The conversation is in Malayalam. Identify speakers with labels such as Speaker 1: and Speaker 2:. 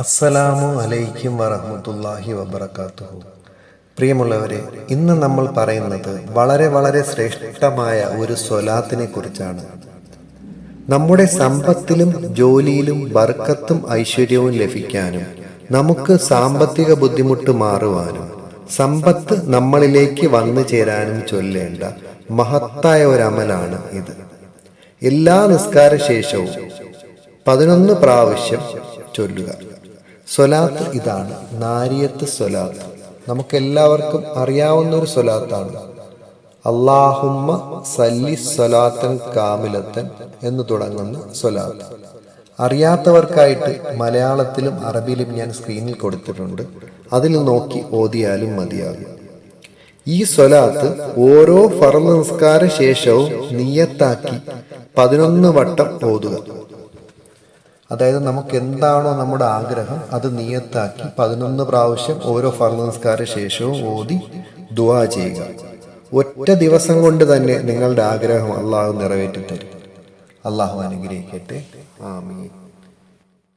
Speaker 1: അസ്സലാമു അലൈക്കും വറഹമുല്ലാഹി വബറകാതുഹു പ്രിയമുള്ളവരെ ഇന്ന് നമ്മൾ പറയുന്നത് വളരെ വളരെ ശ്രേഷ്ഠമായ ഒരു സ്വലാത്തിനെ കുറിച്ചാണ്. നമ്മുടെ സമ്പത്തിലും ജോലിയിലും ബർക്കത്തും ഐശ്വര്യവും ലഭിക്കാനും നമുക്ക് സാമ്പത്തിക ബുദ്ധിമുട്ട് മാറുവാനും സമ്പത്ത് നമ്മളിലേക്ക് വന്നു ചേരാനും ചൊല്ലേണ്ട മഹത്തായ ഒരു അമലാണ് ഇത്. എല്ലാ നിസ്കാര ശേഷവും പതിനൊന്ന് പ്രാവശ്യം ചൊല്ലുക. സ്വലാത്ത് ഇതാണ്. നാരിയത്ത് സ്വലാത്ത്. നമുക്കെല്ലാവർക്കും അറിയാവുന്ന ഒരു സ്വലാത്താണ്. അള്ളാഹുമ്മ സല്ലി സ്വലാത്തൻ കാമിലത്തൻ എന്ന് തുടങ്ങുന്ന സ്വലാത്ത്. അറിയാത്തവർക്കായിട്ട് മലയാളത്തിലും അറബിയിലും ഞാൻ സ്ക്രീനിൽ കൊടുത്തിട്ടുണ്ട്. അതിൽ നോക്കി ഓതിയാലും മതിയാകും. ഈ സ്വലാത്ത് ഓരോ ഫർൾ നിസ്കാര ശേഷവും നിയത്താക്കി പതിനൊന്ന് വട്ടം ഓതുക. അതായത് നമുക്ക് എന്താണോ നമ്മുടെ ആഗ്രഹം അത് നിയത്താക്കി പതിനൊന്ന് പ്രാവശ്യം ഓരോ ഫർൾ നമസ്കാര ശേഷവും ഓതി ദുവാ ചെയ്യുക. ഒറ്റ ദിവസം കൊണ്ട് തന്നെ നിങ്ങളുടെ ആഗ്രഹം അള്ളാഹു നിറവേറ്റി തരും അള്ളാഹു അനുഗ്രഹിക്കട്ടെ. ആമീൻ.